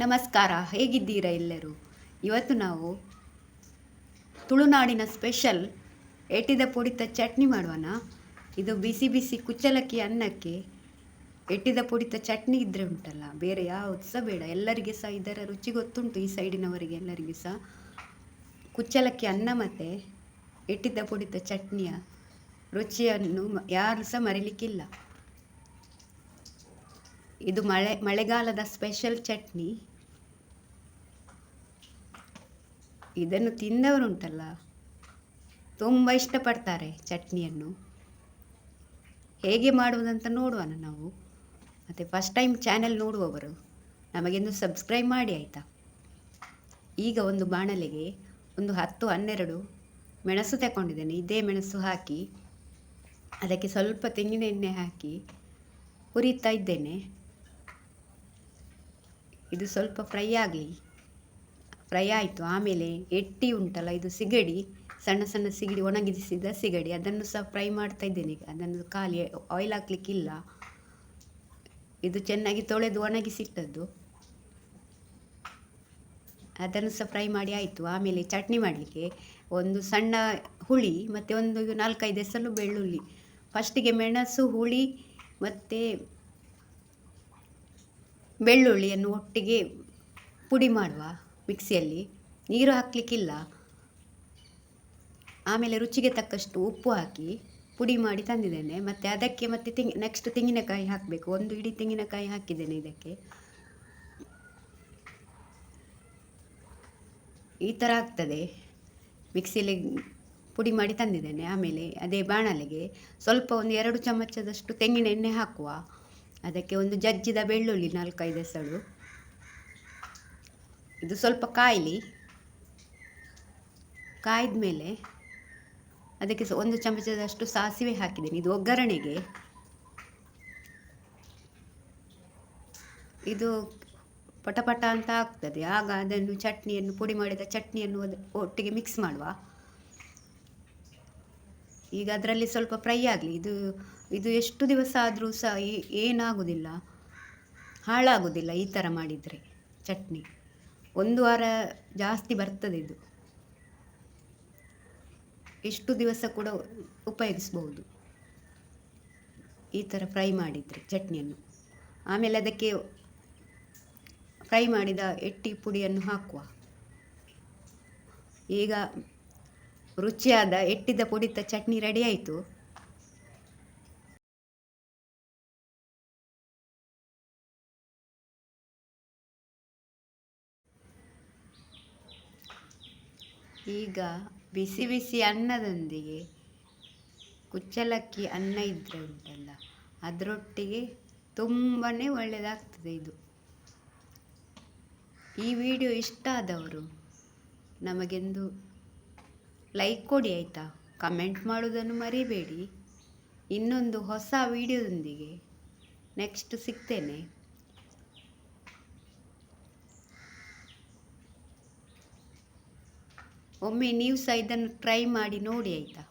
ನಮಸ್ಕಾರ, ಹೇಗಿದ್ದೀರಾ ಎಲ್ಲರೂ? ಇವತ್ತು ನಾವು ತುಳುನಾಡಿನ ಸ್ಪೆಷಲ್ ಎಟ್ಟಿದ ಪುಡಿತ ಚಟ್ನಿ ಮಾಡೋಣ. ಇದು ಬಿಸಿ ಬಿಸಿ ಕುಚ್ಚಲಕ್ಕಿ ಅನ್ನಕ್ಕೆ ಎಟ್ಟಿದ ಪುಡಿತ ಚಟ್ನಿ ಇದ್ದರೆ ಉಂಟಲ್ಲ, ಬೇರೆ ಯಾವುದು ಸಹ ಬೇಡ. ಎಲ್ಲರಿಗೆ ಸಹ ಇದರ ರುಚಿ ಗೊತ್ತುಂಟು, ಈ ಸೈಡಿನವರಿಗೆ ಎಲ್ಲರಿಗೂ ಸಹ. ಕುಚ್ಚಲಕ್ಕಿ ಅನ್ನ ಮತ್ತು ಎಟ್ಟಿದ ಪುಡಿತ ಚಟ್ನಿಯ ರುಚಿಯನ್ನು ಯಾರು ಸಹ ಮರಿಲಿಕ್ಕಿಲ್ಲ. ಇದು ಮಳೆ, ಮಳೆಗಾಲದ ಸ್ಪೆಷಲ್ ಚಟ್ನಿ. ಇದನ್ನು ತಿಂದವರುಂಟಲ್ಲ? ತುಂಬ ಇಷ್ಟಪಡ್ತಾರೆ ಚಟ್ನಿಯನ್ನು. ಹೇಗೆ ಮಾಡುವುದಂತ ನೋಡುವನ ನಾವು? ಮತ್ತು ಫಸ್ಟ್ ಟೈಮ್ ಚಾನೆಲ್ ನೋಡುವವರು, ನಮಗೆಂದು ಸಬ್ಸ್ಕ್ರೈಬ್ ಮಾಡಿ ಆಯಿತಾ? ಈಗ ಒಂದು ಬಾಣಲೆಗೆ ಒಂದು ಹತ್ತು, ಹನ್ನೆರಡು ಮೆಣಸು ತಗೊಂಡಿದ್ದೇನೆ ಇದೇ ಮೆಣಸು ಹಾಕಿ, ಅದಕ್ಕೆ ಸ್ವಲ್ಪ ತೆಂಗಿನ ಎಣ್ಣೆ ಹಾಕಿ ಹುರಿತಾ ಇದ್ದೇನೆ. ಇದು ಸ್ವಲ್ಪ ಫ್ರೈ ಆಗಲಿ. ಫ್ರೈ ಆಯಿತು. ಆಮೇಲೆ ಎಟ್ಟಿ ಉಂಟಲ್ಲ, ಇದು ಸಿಗಡಿ, ಸಣ್ಣ ಸಣ್ಣ ಸಿಗಡಿ, ಒಣಗಿಸಿದ ಸಿಗಡಿ, ಅದನ್ನು ಸಹ ಫ್ರೈ ಮಾಡ್ತಾ ಇದ್ದೇನೆ ಈಗ. ಅದನ್ನು ಖಾಲಿ ಆಯಿಲ್ ಹಾಕ್ಲಿಕ್ಕಿಲ್ಲ. ಇದು ಚೆನ್ನಾಗಿ ತೊಳೆದು ಒಣಗಿಸಿಟ್ಟದ್ದು. ಅದನ್ನು ಸಹ ಫ್ರೈ ಮಾಡಿ ಆಯಿತು. ಆಮೇಲೆ ಚಟ್ನಿ ಮಾಡಲಿಕ್ಕೆ ಒಂದು ಸಣ್ಣ ಹುಳಿ ಮತ್ತು ಒಂದು ನಾಲ್ಕೈದು ಹೆಸಲು ಬೆಳ್ಳುಳ್ಳಿ. ಫಸ್ಟಿಗೆ ಮೆಣಸು, ಹುಳಿ ಮತ್ತು ಬೆಳ್ಳುಳ್ಳಿಯನ್ನು ಒಟ್ಟಿಗೆ ಪುಡಿ ಮಾಡುವ ಮಿಕ್ಸಿಯಲ್ಲಿ. ನೀರು ಹಾಕಲಿಕ್ಕಿಲ್ಲ. ಆಮೇಲೆ ರುಚಿಗೆ ತಕ್ಕಷ್ಟು ಉಪ್ಪು ಹಾಕಿ ಪುಡಿ ಮಾಡಿ ತಂದಿದ್ದೇನೆ. ಮತ್ತು ಅದಕ್ಕೆ ಮತ್ತೆ ತೆಂಗ್ ನೆಕ್ಸ್ಟ್ ತೆಂಗಿನಕಾಯಿ ಹಾಕಬೇಕು. ಒಂದು ಇಡೀ ತೆಂಗಿನಕಾಯಿ ಹಾಕಿದ್ದೇನೆ ಇದಕ್ಕೆ. ಈ ಥರ ಆಗ್ತದೆ. ಮಿಕ್ಸಿಯಲ್ಲಿ ಪುಡಿ ಮಾಡಿ ತಂದಿದ್ದೇನೆ. ಆಮೇಲೆ ಅದೇ ಬಾಣಲೆಗೆ ಸ್ವಲ್ಪ ಒಂದು ಎರಡು ಚಮಚದಷ್ಟು ತೆಂಗಿನ ಎಣ್ಣೆ ಹಾಕುವ ಅದಕ್ಕೆ ಒಂದು ಜಜ್ಜಿದ ಬೆಳ್ಳುಳ್ಳಿ ನಾಲ್ಕೈದು ಎಸಳು ಇದು ಸ್ವಲ್ಪ ಕಾಯಲಿ. ಕಾಯ್ದ ಮೇಲೆ ಅದಕ್ಕೆ ಒಂದು ಚಮಚದಷ್ಟು ಸಾಸಿವೆ ಹಾಕಿದ್ದೀನಿ. ಇದು ಒಗ್ಗರಣೆಗೆ. ಇದು ಪಟಪಟ ಅಂತ ಆಗ್ತದೆ. ಆಗ ಅದನ್ನು ಚಟ್ನಿಯನ್ನು, ಪುಡಿ ಮಾಡಿದ ಚಟ್ನಿಯನ್ನು ಒಟ್ಟಿಗೆ ಮಿಕ್ಸ್ ಮಾಡುವ. ಈಗ ಅದರಲ್ಲಿ ಸ್ವಲ್ಪ ಫ್ರೈ ಆಗಲಿ. ಇದು ಇದು ಎಷ್ಟು ದಿವಸ ಆದರೂ ಸಹ ಏನಾಗುವುದಿಲ್ಲ ಹಾಳಾಗುವುದಿಲ್ಲ ಈ ಥರ ಮಾಡಿದರೆ ಚಟ್ನಿ. ಒಂದು ವಾರ ಜಾಸ್ತಿ ಬರ್ತದೆ ಇದು. ಎಷ್ಟು ದಿವಸ ಕೂಡ ಉಪಯೋಗಿಸ್ಬೋದು. ಈ ಥರ ಫ್ರೈ ಮಾಡಿದರೆ ಚಟ್ನಿಯನ್ನು. ಆಮೇಲೆ ಅದಕ್ಕೆ ಫ್ರೈ ಮಾಡಿದ ಎಟ್ಟಿ ಪುಡಿಯನ್ನು ಹಾಕುವ. ಈಗ ರುಚಿಯಾದ ಎಟ್ಟಿದ ಪುಡಿತ ಚಟ್ನಿ ರೆಡಿ ಆಯಿತು. ಈಗ ಬಿಸಿ ಬಿಸಿ ಅನ್ನದೊಂದಿಗೆ ಕುಚ್ಚಲಕ್ಕಿ ಅನ್ನ ಇದ್ದರೆ ಉಂಟಲ್ಲ, ಅದರೊಟ್ಟಿಗೆ ತುಂಬಾ ಒಳ್ಳೆಯದಾಗ್ತದೆ ಇದು. ಈ ವಿಡಿಯೋ ಇಷ್ಟ ಆದವರು ನಮಗೆಂದು ಲೈಕ್ ಕೊಡಿ ಆಯಿತಾ? ಕಮೆಂಟ್ ಮಾಡೋದನ್ನು ಮರಿಬೇಡಿ. ಇನ್ನೊಂದು ಹೊಸ ವಿಡಿಯೋದೊಂದಿಗೆ ನೆಕ್ಸ್ಟ್ ಸಿಗ್ತೇನೆ. ಒಮ್ಮೆ ನೀವು ಸಹ ಇದನ್ನು ಟ್ರೈ ಮಾಡಿ ನೋಡಿ ಆಯಿತಾ?